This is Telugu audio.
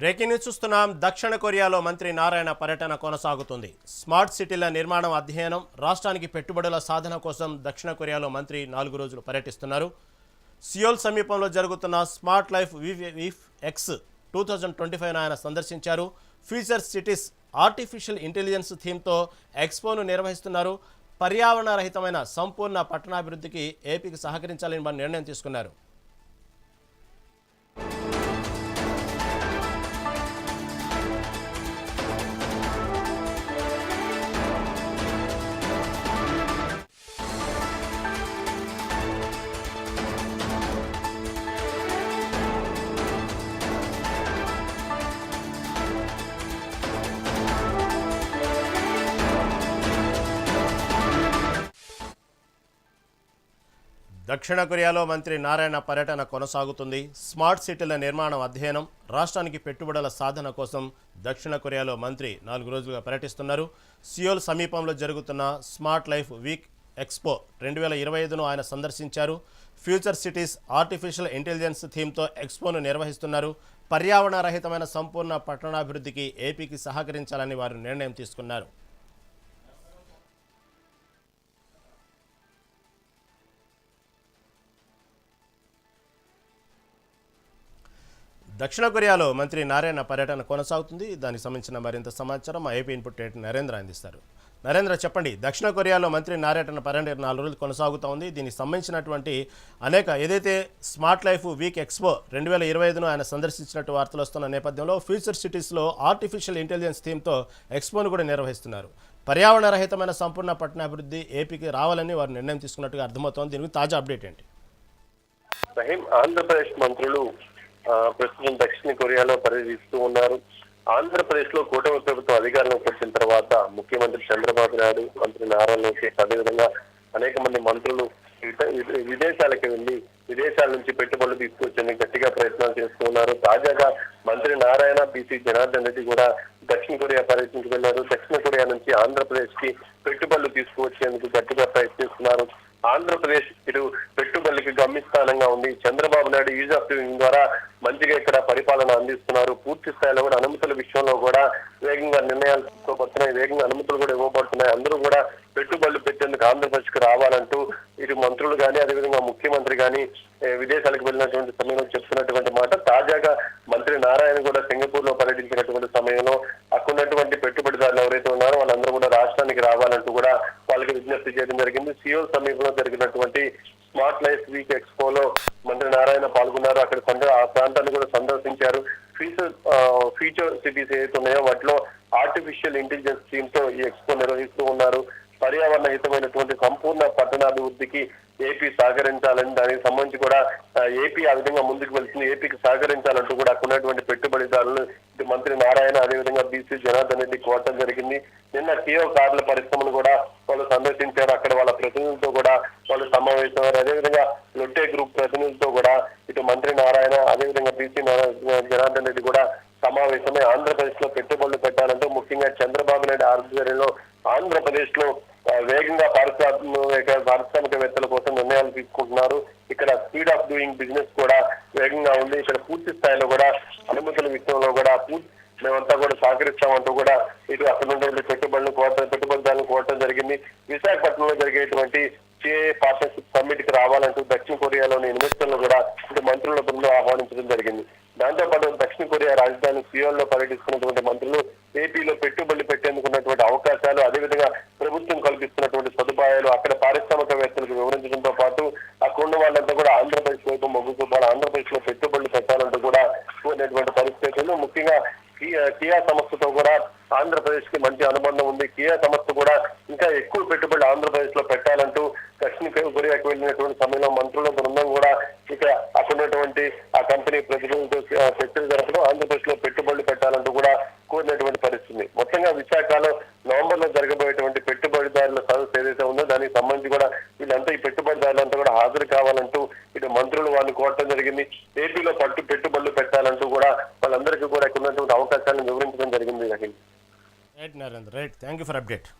బ్రేకింగ్ న్యూస్ చూస్తున్నాం. దక్షిణ కొరియాలో మంత్రి నారాయణ పర్యటన కొనసాగుతుంది. స్మార్ట్ సిటీల నిర్మాణం అధ్యయనం రాష్ట్రానికి పెట్టుబడుల సాధన కోసం దక్షిణ కొరియాలో మంత్రి నాలుగు రోజులు పర్యటిస్తున్నారు. సియోల్ సమీపంలో జరుగుతున్న smart life విఫ్ X two thousand twenty five ఆయన సందర్శించారు. ఫ్యూచర్ సిటీస్ ఆర్టిఫిషియల్ ఇంటెలిజెన్స్ థీమ్తో ఎక్స్పోను నిర్వహిస్తున్నారు. పర్యావరణ రహితమైన సంపూర్ణ పట్టణాభివృద్ధికి ఏపీకి సహకరించాలని నిర్ణయం తీసుకున్నారు. దక్షిణ కొరియాలో మంత్రి నారాయణ పర్యటన కొనసాగుతుంది. స్మార్ట్ సిటీల నిర్మాణం అధ్యయనం రాష్ట్రానికి పెట్టుబడుల సాధన కోసం దక్షిణ కొరియాలో మంత్రి నాలుగు రోజులుగా పర్యటిస్తున్నారు. సియోల్ సమీపంలో జరుగుతున్న స్మార్ట్ లైఫ్ వీక్ ఎక్స్పో రెండు వేల ఇరవై ఐదును ఆయన సందర్శించారు. ఫ్యూచర్ సిటీస్ ఆర్టిఫిషియల్ ఇంటెలిజెన్స్ థీమ్తో ఎక్స్పోను నిర్వహిస్తున్నారు. పర్యావరణ రహితమైన సంపూర్ణ పట్టణాభివృద్ధికి ఏపీకి సహకరించాలని వారు నిర్ణయం తీసుకున్నారు. దక్షిణ కొరియాలో మంత్రి నారాయణ పర్యటన కొనసాగుతుంది. దానికి సంబంధించిన మరింత సమాచారం మా ఏపీ ఇన్పుట్ రేట్ నరేంద్ర అందిస్తారు. నరేంద్ర చెప్పండి దక్షిణ కొరియాలో మంత్రి నారాయణ పర్యటన నాలుగు రోజులు కొనసాగుతూ ఉంది. దీనికి సంబంధించినటువంటి అనేక ఏదైతే స్మార్ట్ లైఫ్ వీక్ ఎక్స్పో రెండు వేల ఇరవై ఐదును ఆయన సందర్శించినట్టు వార్తలు వస్తున్న నేపథ్యంలో ఫ్యూచర్ సిటీస్లో ఆర్టిఫిషియల్ ఇంటెలిజెన్స్ థీమ్తో ఎక్స్పోను కూడా నిర్వహిస్తున్నారు. పర్యావరణ రహితమైన సంపూర్ణ పట్టణాభివృద్ధి ఏపీకి రావాలని వారు నిర్ణయం తీసుకున్నట్టుగా అర్థమవుతోంది. దీనికి తాజా అప్డేట్ ఏంటి? ఆంధ్రప్రదేశ్ మంత్రులు ప్రస్తుతం దక్షిణ కొరియాలో పర్యటిస్తూ ఉన్నారు. ఆంధ్రప్రదేశ్లో కూటమి ప్రభుత్వం అధికారంలోకి వచ్చిన తర్వాత ముఖ్యమంత్రి చంద్రబాబు నాయుడు మంత్రి నారా లోకేష్ అదేవిధంగా అనేక మంది మంత్రులు విదేశాలకు వెళ్ళి విదేశాల నుంచి పెట్టుబడులు తీసుకొచ్చేందుకు గట్టిగా ప్రయత్నాలు చేస్తూ ఉన్నారు. తాజాగా మంత్రి నారాయణ బీసీ జనార్దన్ రెడ్డి కూడా దక్షిణ కొరియా పర్యటించి వెళ్ళారు దక్షిణ కొరియా నుంచి ఆంధ్రప్రదేశ్కి పెట్టుబడులు తీసుకువచ్చేందుకు గట్టిగా ప్రయత్నిస్తున్నారు. ఆంధ్రప్రదేశ్ ఇటు పెట్టుబడులకి గమ్యస్థానంగా ఉంది. Chandrababu Naidu ease of doing ద్వారా మంచిగా ఇక్కడ పరిపాలన అందిస్తున్నారు. పూర్తి స్థాయిలో కూడా అనుమతుల విషయంలో కూడా వేగంగా నిర్ణయాలు తీసుకోబడుతున్నాయి. వేగంగా అనుమతులు కూడా ఇవ్వబడుతున్నాయి. అందరూ కూడా పెట్టుబడులు పెట్టేందుకు ఆంధ్రప్రదేశ్కు రావాలంటూ ఇటు మంత్రులు కానీ అదేవిధంగా ముఖ్యమంత్రి కానీ విదేశాలకు వెళ్ళినటువంటి సమయంలో చెప్తున్నటువంటి మాట తాజాగా మంత్రి నారాయణ కూడా సింగపూర్లో పర్యటించినటువంటి సమయంలో అక్కడున్నటువంటి పెట్టుబడిదారులు ఎవరైతే ఉన్నారో వాళ్ళందరూ కూడా రాష్ట్రానికి రావాలంటూ కూడా వాళ్ళకి విజ్ఞప్తి చేయడం జరిగింది. సియోల్ సమీపంలో జరిగినటువంటి స్మార్ట్ లైఫ్ వీక్ ఎక్స్పోలో మంత్రి నారాయణ పాల్గొన్నారు అక్కడ సంద- ఆ ప్రాంతాన్ని కూడా సందర్శించారు ఫ్యూచర్ సిటీస్ ఏదైతే ఉన్నాయో వాటిలో ఆర్టిఫిషియల్ ఇంటెలిజెన్స్ టీమ్తో ఈ ఎక్స్పో నిర్వహిస్తూ ఉన్నారు. పర్యావరణ హితమైనటువంటి సంపూర్ణ పట్టణాభివృద్ధికి ఏపీ సహకరించాలని దానికి సంబంధించి కూడా ఏపీ ఆ విధంగా ముందుకు వెళ్తుంది. ఏపీకి సహకరించాలంటూ కూడా అక్కడ ఉన్నటువంటి పెట్టుబడిదారులు ఇటు మంత్రి నారాయణ అదేవిధంగా బీసీ జనార్దన్ రెడ్డి కోరటం జరిగింది. నిన్న కియో కార్ల పరిశ్రమను కూడా వాళ్ళు సందర్శించారు. అక్కడ వాళ్ళ ప్రతినిధులతో కూడా వాళ్ళు సమావేశమయ్యారు. అదేవిధంగా లొట్టే గ్రూప్ ప్రతినిధులతో కూడా ఇటు మంత్రి నారాయణ అదేవిధంగా బీసీ జనార్దన్ రెడ్డి కూడా సమావేశమై ఆంధ్రప్రదేశ్లో పెట్టుబడులు పెట్టాలంటూ ముఖ్యంగా చంద్రబాబు నాయుడు ఆధ్వర్యంలో ఆంధ్రప్రదేశ్లో వేగంగా పారిశ్రామిక పారిశ్రామికవేత్తల కోసం నిర్ణయాలు తీసుకుంటున్నారు. ఇక్కడ స్పీడ్ ఆఫ్ డూయింగ్ బిజినెస్ కూడా వేగంగా ఉంది. ఇక్కడ పూర్తి స్థాయిలో కూడా అనుమతుల విషయంలో కూడా పూర్తి మేమంతా కూడా సహకరిస్తామంటూ కూడా ఇటు అక్కడ నుండి పెట్టుబడులు కోరటం పెట్టుబడిదారులు కోరటం జరిగింది. విశాఖపట్నంలో జరిగేటువంటి సిఏ పార్ట్నర్షిప్ సమ్మిట్కి రావాలంటూ దక్షిణ కొరియాలోని ఇన్వెస్టర్లు కూడా ఇటు మంత్రుల బృందం ఆహ్వానించడం జరిగింది దాంతో పాటు దక్షిణ కొరియా సీఎల్లో పర్యటిస్తున్నటువంటి మంత్రులు ఏపీలో పెట్టుబడులు పెట్టేందుకు ఉన్నటువంటి అవకాశాలు అదేవిధంగా ప్రభుత్వం కల్పిస్తున్నటువంటి సదుపాయాలు అక్కడ పారిశ్రామికవేత్తలకు వివరించడంతో పాటు అక్కడ ఉన్న వాళ్ళంతా కూడా ఆంధ్రప్రదేశ్ వైపు మొగ్గు చూపాలి. ఆంధ్రప్రదేశ్లో పెట్టుబడులు పెట్టాలంటూ కూడా కోరినటువంటి పరిస్థితులు. ముఖ్యంగా కియా సంస్థతో కూడా ఆంధ్రప్రదేశ్కి మంచి అనుబంధం ఉంది. కియా సంస్థ కూడా ఇంకా ఎక్కువ పెట్టుబడులు ఆంధ్రప్రదేశ్లో పెట్టాలంటూ దక్షిణ కొరియాకు వెళ్ళినటువంటి సమయంలో మంత్రుల బృందం కూడా ఇక అక్కడున్నటువంటి ఆ కంపెనీ ప్రతినిధులతో చర్చలు జరపడం ఆంధ్రప్రదేశ్లో పెట్టుబడులు పెట్టాలంటూ కూడా కోరినటువంటి పరిస్థితి మొత్తంగా విశాఖలో నవంబర్లో జరగబోయేటువంటి పెట్టుబడిదారుల సదస్సు ఏదైతే ఉందో దానికి సంబంధించి కూడా వీళ్ళంతా ఈ పెట్టుబడిదారులంతా కూడా హాజరు కావాలంటూ ఇటు మంత్రులు వాళ్ళు కోరటం జరిగింది. ఏపీలో పట్టు పెట్టు పెట్టాలంటూ కూడా వాళ్ళందరికీ కూడా ఇక్కడ ఉన్నటువంటి అవకాశాలను వివరించడం